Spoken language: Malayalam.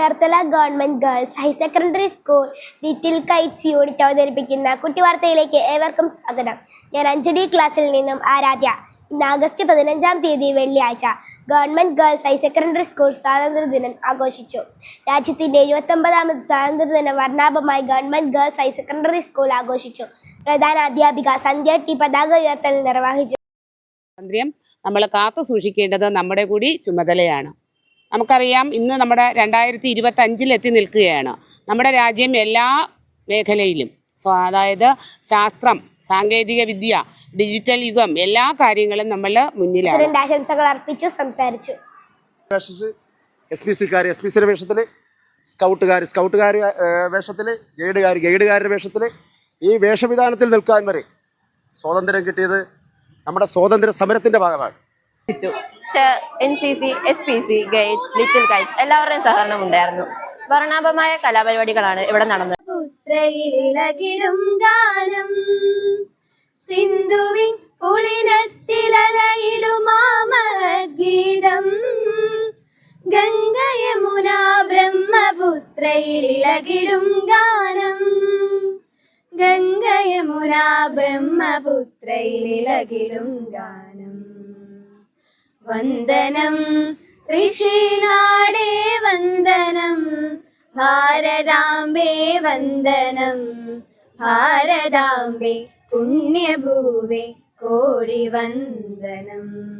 Cherthala government girls higher secondary school little kites unit അവതരിപ്പിക്കുന്ന കുട്ടിവാർത്തയിലേക്ക് ഏവർക്കും സ്വാഗതം. ഞാൻ അഞ്ചടി ക്ലാസ്സിൽ നിന്നും ആരാധ്യ. ഇന്ന് ആഗസ്റ്റ് പതിനഞ്ചാം തീയതി വെള്ളിയാഴ്ച government girls higher secondary school സ്വാതന്ത്ര്യദിനം ആഘോഷിച്ചു. രാജ്യത്തിന്റെ എഴുപത്തൊമ്പതാമത് സ്വാതന്ത്ര്യദിനം വർണാഭമായി government girls higher secondary school ആഘോഷിച്ചു. പ്രധാന അധ്യാപിക സന്ധ്യ ടി പതാക ഉയർത്തൽ നിർവഹിച്ചു. സ്വാതന്ത്ര്യം നമ്മൾ കാത്തു സൂക്ഷിക്കേണ്ടത് നമ്മുടെ കൂടി ചുമതലയാണ്. നമുക്കറിയാം ഇന്ന് നമ്മുടെ രണ്ടായിരത്തി ഇരുപത്തി അഞ്ചിൽ എത്തി നിൽക്കുകയാണ്. നമ്മുടെ രാജ്യം എല്ലാ മേഖലയിലും സോ അതായത് ശാസ്ത്രം സാങ്കേതിക വിദ്യ ഡിജിറ്റൽ യുഗം എല്ലാ കാര്യങ്ങളും നമ്മൾ മുന്നിലാണ്. ആശംസകൾ അർപ്പിച്ചു സംസാരിച്ചു. എസ് പി സിക്കാർ എസ് പി സിയുടെ വേഷത്തിൽ സ്കൗട്ടുകാർ സ്കൗട്ടുകാർ വേഷത്തിൽ ഗൈഡുകാർ ഗൈഡുകാരുടെ വേഷത്തിൽ ഈ വേഷവിധാനത്തിൽ നിൽക്കാൻ വരെ സ്വാതന്ത്ര്യം കിട്ടിയത് നമ്മുടെ സ്വാതന്ത്ര്യ സമരത്തിന്റെ ഭാഗമാണ് N C C S P C guides little guides എല്ലാവരുടെയും സഹകരണം ഉണ്ടായിരുന്നു. വർണാഭമായ കലാപരിപാടികളാണ് ഇവിടെ നടന്നത്. പുത്രയിലകിടും ഗാനം. സിന്ധുവിൻ ഗാനം. വന്ദനം. ഋഷിനാടേ വന്ദനം. ഭാരതാംബേ വന്ദനം. ഭാരതാംബേ പുണ്യഭൂവേ കോടി വന്ദനം.